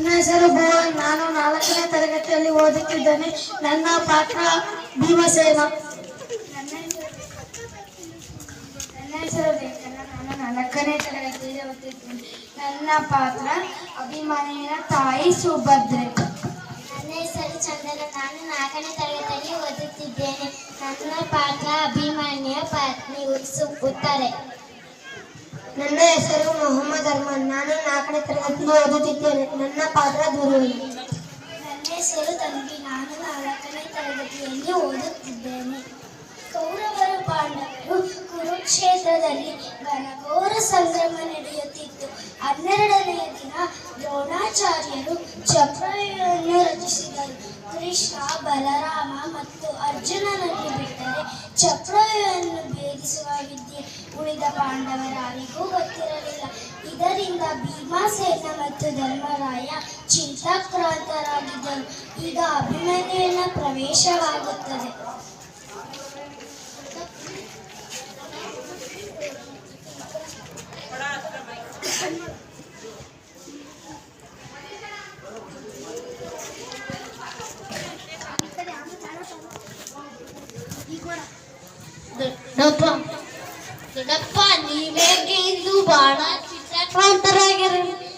ನನ್ನ ಹೆಸರು ಭುವನ್ ನಾನು ನಾಲ್ಕನೇ ತರಗತಿಯಲ್ಲಿ ಓದುತ್ತಿದ್ದೇನೆ. ನನ್ನ ಪಾತ್ರ ಭೀಮಸೇನ. ನನ್ನ ಹೆಸರು ನಾನು ನಾಲ್ಕನೇ ತರಗತಿಯಲ್ಲಿ ಓದುತ್ತಿದ್ದೇನೆ. ನನ್ನ ಪಾತ್ರ ಅಭಿಮಾನಿಯ ತಾಯಿ ಸುಭದ್ರೆ. ನನ್ನ ಹೆಸರು ಚಂದನ, ನಾನು ನಾಲ್ಕನೇ ತರಗತಿಯಲ್ಲಿ ಓದುತ್ತಿದ್ದೇನೆ. ನನ್ನ ಪಾತ್ರ ಅಭಿಮಾನಿಯ ಪತ್ನಿ ಉತ್ತಾರೆ. ನನ್ನ ಹೆಸರು ಮೊಹಮ್ಮದ್ ಅರ್ಮನ್. ನಾನು ನಾಲ್ಕನೇ ತರಗತಿಯಲ್ಲಿ ಓದುತ್ತಿದ್ದೇನೆ. ನನ್ನ ಪಾತ್ರ ದುರ್ಯೋಧನ. ನನ್ನ ಹೆಸರು ತಂಗಿ. ನಾನು ನಾಲ್ಕನೇ ತರಗತಿಯಲ್ಲಿ ಓದುತ್ತಿದ್ದೇನೆ. ಕೌರವರು ಪಾಂಡವರು ಕುರುಕ್ಷೇತ್ರದಲ್ಲಿ ಘನಘೋರ ಸಂಗ್ರಮ ನಡೆಯುತ್ತಿತ್ತು. ಹನ್ನೆರಡನೆಯ ದಿನ ದ್ರೋಣಾಚಾರ್ಯರು ಚಕ್ರವ್ಯೂಹವನ್ನು ರಚಿಸಿದರು. ಕೃಷ್ಣ, ಬಲರಾಮ ಮತ್ತು ಅರ್ಜುನನನ್ನು ಬಿಟ್ಟರೆ ಚಕ್ರವ್ಯೂಹವನ್ನು ಭೇದಿಸುವ ಪಾಂಡವರಾರಿಗೂ ಗೊತ್ತಿರಲಿಲ್ಲ ಇದರಿಂದ ಭೀಮಸೇನ ಮತ್ತು ಧರ್ಮರಾಯ ಚಿಂತಾಕ್ರಾಂತರಾಗಿದ್ದರು ಈಗ ಅಭಿಮನ್ಯುವಿನ ಪ್ರವೇಶವಾಗುತ್ತದೆ ದೊಡ್ಡಪ್ಪ ದೊಡ್ಡಪ್ಪ ನೀವೇಗೆ ಇಂದು ಬಹಳ ಚಿತ್ತಾಕ್ರಾಂತರಾಗಿರಿ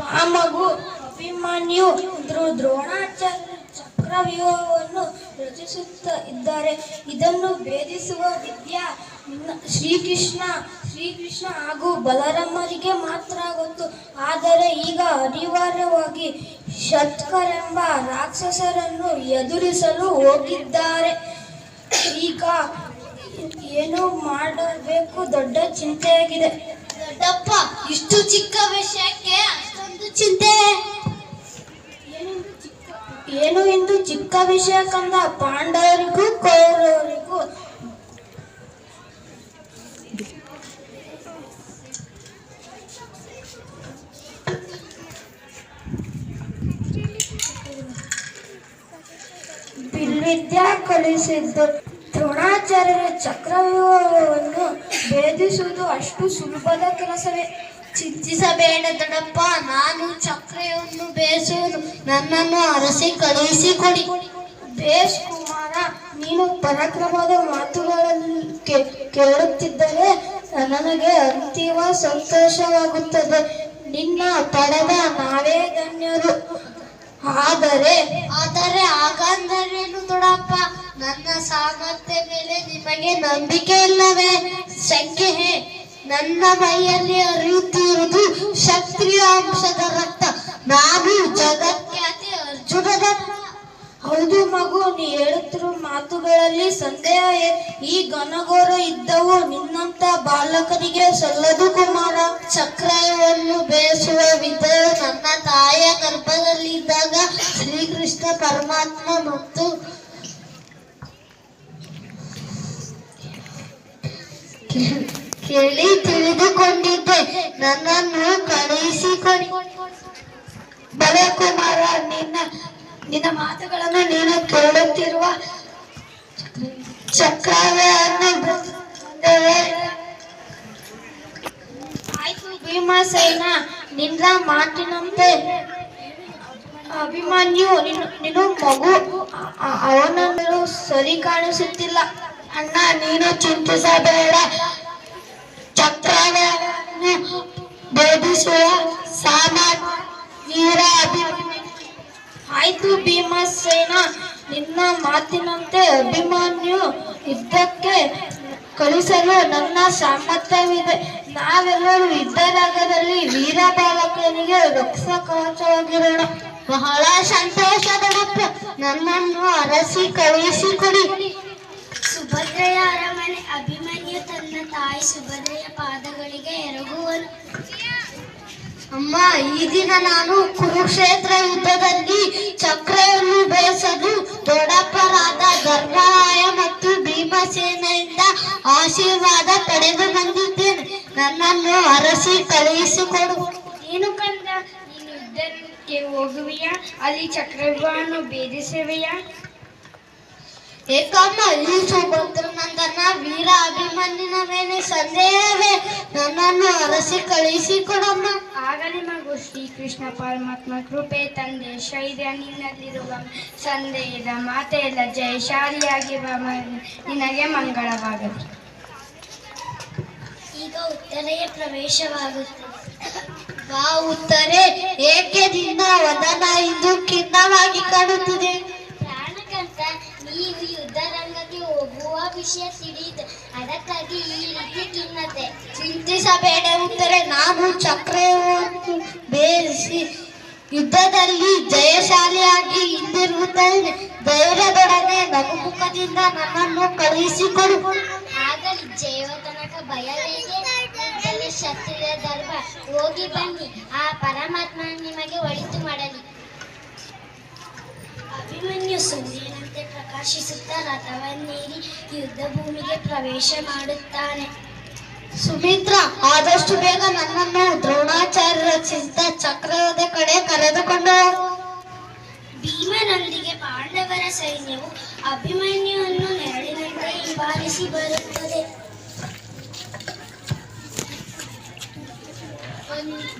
ಆ ಮಗು ಅಭಿಮಾನಿಯು ದ್ರೋ- ದ್ರೋಣಾಚಾರ್ಯ ಚಕ್ರವ್ಯೂಹವನ್ನು ರಚಿಸುತ್ತಾ ಇದ್ದಾರೆ. ಇದನ್ನು ಭೇದಿಸುವ ವಿದ್ಯಾ ಶ್ರೀಕೃಷ್ಣ ಶ್ರೀಕೃಷ್ಣ ಹಾಗೂ ಬಲರಾಮರಿಗೆ ಮಾತ್ರ ಗೊತ್ತು. ಆದರೆ ಈಗ ಅನಿವಾರ್ಯವಾಗಿ ಶತ್ಕರೆಂಬ ರಾಕ್ಷಸರನ್ನು ಎದುರಿಸಲು ಹೋಗಿದ್ದಾರೆ. ಈಗ ಏನು ಮಾಡಬೇಕು, ದೊಡ್ಡ ಚಿಂತೆಯಾಗಿದೆ. ದೊಡ್ಡಪ್ಪ, ಇಷ್ಟು ಚಿಕ್ಕ ವಿಷಯಕ್ಕೆ ಅಷ್ಟೊಂದು ಚಿಂತೆ. ಏನು ಎಂದು ಚಿಕ್ಕ ವಿಷಯ ಕಂದ ಪಾಂಡವರಿಗೂ ಕೌರವರಿಗೂ. ಬಿಲ್ವಿದ್ಯಾ ಕಲಿಸಿದ್ದು. ದ್ರೋಣಾಚಾರ್ಯರ ಚಕ್ರವ್ಯೂಹವನ್ನು ಭೇದಿಸುವುದು ಅಷ್ಟು ಸುಲಭದ ಕೆಲಸವೇ. ಚಿಂತಿಸಬೇಡ ದಡಪ್ಪ ನಾನು ಚಕ್ರವನ್ನು ಬೇಸುವುದು ನನ್ನನ್ನು ಅರಸಿ ಕಳುಹಿಸಿಕೊಡಿ. ಬೇಸ್ ಕುಮಾರ ನೀನು ಪರಾಕ್ರಮದ ಮಾತುಗಳನ್ನು ಕೇಳುತ್ತಿದ್ದರೆ ನನಗೆ ಅಂತಿಮ ಸಂತೋಷವಾಗುತ್ತದೆ. ನಿನ್ನ ಪಡೆದ ನಾವೇ ಧನ್ಯರು. ಆದರೆ ಆದರೆ ಹಾಗಂದರೇನು ದೊಡಪ್ಪ? ನನ್ನ ಸಾಮರ್ಥ್ಯ ಮೇಲೆ ನಿಮಗೆ ನಂಬಿಕೆ ಇಲ್ಲವೇ? ಶಂಕೆ ನನ್ನ ಮೈಯಲ್ಲಿ ಹರಿಯುತ್ತಿರುವುದು ಕ್ಷತ್ರಿಯ ಅಂಶದ ರಕ್ತ. ನಾನು ಜಗತ್ಖ್ಯಾತಿ ಅರ್ಜುನದ ಹೌದು ಮಗು, ನೀ ಹೇಳುತ್ತಿರುವ ಮಾತುಗಳಲ್ಲಿ ಸಂದೇಹ ಈ ಘನಘೋರ ಇದ್ದವು ನಿನ್ನಂತ ಬಾಲಕನಿಗೆ ಸಲ್ಲದು ಕುಮಾರ. ಚಕ್ರವನ್ನು ಬೇಯಿಸುವ ವಿದ್ಯೆ ನನ್ನ ತಾಯಿಯ ಗರ್ಭದಲ್ಲಿದ್ದಾಗ ಶ್ರೀಕೃಷ್ಣ ಪರಮಾತ್ಮ ಮತ್ತು ಕೇಳಿ ತಿಳಿದುಕೊಂಡಿದ್ದೆ. ನನ್ನನ್ನು ಕಳುಹಿಸಿಕೊಡಿ. ನಿನ್ನ ಮಾತುಗಳನ್ನು ನೀನು ಕೇಳುತ್ತಿರುವ ಚಕ್ರವನ್ನು ಆಯ್ತು ಭೀಮಸೇನ ನಿನ್ನ ಮಾತಿನಂತೆ ಅಭಿಮನ್ಯು ನೀನು ಮಗು ಅವನನ್ನು ಸರಿ ಕಾಣಿಸುತ್ತಿಲ್ಲ. ಅಣ್ಣ, ನೀನು ಚಿಂತಿಸಬೇಡ. ಚಕ್ರವನ್ನು ಭೇದಿಸುವ ಸಾಮಾನ್ಯ ವೀರ ಅಭಿಮನ್ಯು ಆಯ್ತು ಭೀಮಸೇನ, ನಿನ್ನ ಮಾತಿನಂತೆ ಅಭಿಮನ್ಯು ಯುದ್ಧಕ್ಕೆ ಕಳಿಸಲು ನನ್ನ ಸಾಮರ್ಥ್ಯವಿದೆ. ನಾವೆಲ್ಲರೂ ಯುದ್ಧರಾಗದಲ್ಲಿ ವೀರ ಬಾಲಕನಿಗೆ ರಕ್ಷ ಕವಚವಾಗಿರೋಣ ಬಹಳ ಸಂತೋಷದಡಪ್ಪ ನನ್ನನ್ನು ಅರಸಿ ಕಳುಹಿಸಿಕೊಡಿ. ಸುಭದ್ರೆಯ ಅರಮನೆ, ಅಭಿಮನ್ಯು ತನ್ನ ತಾಯಿ ಸುಭದ್ರೆಯ ಪಾದಗಳಿಗೆ ಎರಗುವನು. ಅಮ್ಮ, ಈ ದಿನ ನಾನು ಕುರುಕ್ಷೇತ್ರ ಯುದ್ಧದಲ್ಲಿ ಚಕ್ರವನ್ನು ಬೇಯಿಸಲು ದೊಡ್ಡಪ್ಪರಾದ ಗರ್ಭಾಯ ಮತ್ತು ಭೀಮಸೇನೆಯಿಂದ ಆಶೀರ್ವಾದ ಪಡೆದು ಬಂದಿದ್ದೇನೆ. ನನ್ನನ್ನು ಅರಸಿ ಕಳುಹಿಸಿಕೊಡು. ಏನು ಕಂದ, ನೀನು ಯುದ್ಧಕ್ಕೆ ಹೋಗುವೆಯಾ? ಅಲ್ಲಿ ಚಕ್ರವನ್ನು ಭೇದಿಸುವೆಯಾ? ಏಕಮ್ಮ ಈ ಸುಭದ್ರ ನಂದನ ವೀರ ಅಭಿಮನ್ಯನ ಮೇಲೆ ಸಂದೇಹವೇ. ನನ್ನನ್ನು ಅರಸಿ ಕಳಿಸಿ ಕೊಡಮ್ಮ. ಆಗ ನಿಮಗೂ ಶ್ರೀಕೃಷ್ಣ ಪರಮಾತ್ಮ ಕೃಪೆ ತಂದೆ ಶೈರ್ಯ ನಿನ್ನಲ್ಲಿರುವ ಸಂದೇಹದ ಮಾತೆಯಲ್ಲ ಜಯಶಾಲಿಯಾಗಿರುವ ನಿನಗೆ ಮಂಗಳವಾಗಲಿ. ಈಗ ಉತ್ತರೆಯ ಪ್ರವೇಶವಾಗುತ್ತದೆ ಬಾ ಉತ್ತರೆ ಏಕೆ ದಿನ ವದನ ಇಂದು ಖಿನ್ನವಾಗಿ ಕಾಣುತ್ತಿದೆ ನೀವು ಯುದ್ಧ ರಂಗಕ್ಕೆ ಹೋಗುವ ವಿಷಯ ತಿಳಿಯಿತು ಅದಕ್ಕಾಗಿ ಈ ರೀತಿ ಖಿನ್ನತೆ ಚಿಂತಿಸಬೇಡ ಉತ್ತರೆ. ನಾನು ಚಕ್ರವನ್ನು ಬೇರಿಸಿ ಯುದ್ಧದಲ್ಲಿ ಜಯಶಾಲಿಯಾಗಿ ಹಿಂದಿರುಗುತ್ತೇನೆ. ಧೈರ್ಯದೊಡನೆ ನಗುಮುಖದಿಂದ ನನ್ನನ್ನು ಕಳುಹಿಸಿಕೊಡು ಆಗಲಿ ಜಯವ ತನಕ ಕ್ಷತ್ರಿಯ ಧರ್ಮ ಹೋಗಿ ಬನ್ನಿ. ಆ ಪರಮಾತ್ಮ ನಿಮಗೆ ಒಳಿತು ಮಾಡಲಿ. ಅಭಿಮನ್ಯು ಸೂರ್ಯನಂತೆ ಪ್ರಕಾಶಿಸುತ್ತಾ ರಥವನ್ನೇರಿ ಯುದ್ಧ ಭೂಮಿಗೆ ಪ್ರವೇಶ ಮಾಡುತ್ತಾನೆ. ಸುಮಿತ್ರ ಆದಷ್ಟು ಬೇಗ ನನ್ನನ್ನು ದ್ರೋಣಾಚಾರ್ಯ ರಚಿಸಿದ ಚಕ್ರದ ಕಡೆ ಕರೆದುಕೊಂಡು. ಭೀಮನೊಂದಿಗೆ ಪಾಂಡವರ ಸೈನ್ಯವು ಅಭಿಮನ್ಯುವನ್ನು ನೆರಳಿನಂತೆ ಹಿಂಬಾಲಿಸಿ ಬರುತ್ತದೆ.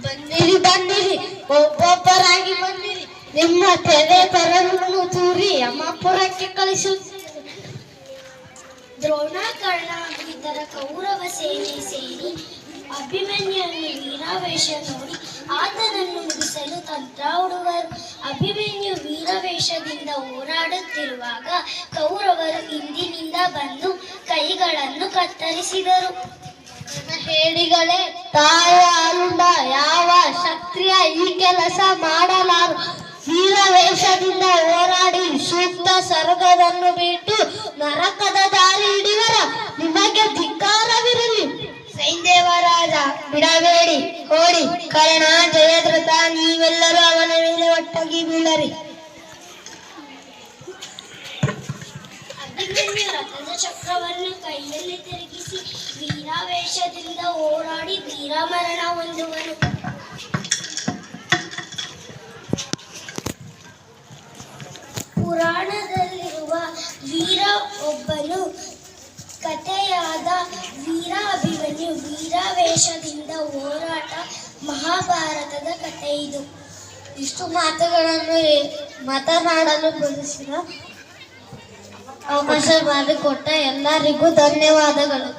ಬಂದಿರಿ ಬಂದಿರಿ ಒಬ್ಬೊಬ್ಬರಾಗಿ ಬನ್ನಿರಿ ನಿಮ್ಮ ತೆರೆ ತೆರವನ್ನು ತೂರಿ ಅಮ್ಮಪುರಕ್ಕೆ ಕಳಿಸು. ದ್ರೋಣಾಕರ್ಣ ಇತರ ಕೌರವ ಸೇನೆ ಸೇರಿ ಅಭಿಮನ್ಯನ್ನು ವೀರಾವೇಶ ನೋಡಿ ಆತನನ್ನು ಮುಗಿಸಲು ತಂತ್ರ ಹುಡುಗರು. ಅಭಿಮನ್ಯು ವೀರವೇಷದಿಂದ ಹೋರಾಡುತ್ತಿರುವಾಗ ಕೌರವರು ಹಿಂದಿನಿಂದ ಬಂದು ಕೈಗಳನ್ನು ಕತ್ತರಿಸಿದರು. ಹೇಳಿಗಳೇ ತಾಯ ಅರುಣ ಯಾವ ಕ್ಷತ್ರಿಯ ಈ ಕೆಲಸ ಮಾಡಲಾರು? ವೀರವೇಷದಿಂದ ಹೋರಾಡಿ ಸೂಕ್ತ ಸ್ವರ್ಗವನ್ನು ಬಿಟ್ಟು ನರಕದ ದಾರಿ ಹಿಡಿವರ. ನಿಮಗೆ ಧಿಕ್ಕಾರವಿರಲಿ. ಸೈಂದೇವರಾಜ ಬಿಡಬೇಡಿ. ಓಡಿ, ಕರ್ಣ, ಜಯದ್ರಥ, ನೀವೆಲ್ಲರೂ ಅವನ ಮೇಲೆ ಒಟ್ಟಾಗಿ ಬೀಳರಿ. ಚಕ್ರವನ್ನು ಕೈಯಲ್ಲಿ ತಿರುಗಿಸಿ ವೀರಾವೇಶದಿಂದ ಹೋರಾಡಿ ವೀರಮರಣ ಹೊಂದುವನು ಪುರಾಣದಲ್ಲಿರುವ ವೀರ ಒಬ್ಬನು ಕಥೆಯಾದ ವೀರ ಅಭಿಮನ್ಯು ವೀರಾವೇಶದಿಂದ ಹೋರಾಟ ಮಹಾಭಾರತದ ಕಥೆ ಇದು. ಇಷ್ಟು ಮಾತುಗಳನ್ನು ಮಾತನಾಡಲು ಬಯಸಿದ ಅವಕಾಶ ಮಾಡಿಕೊಟ್ಟ ಎಲ್ಲರಿಗೂ ಧನ್ಯವಾದಗಳು.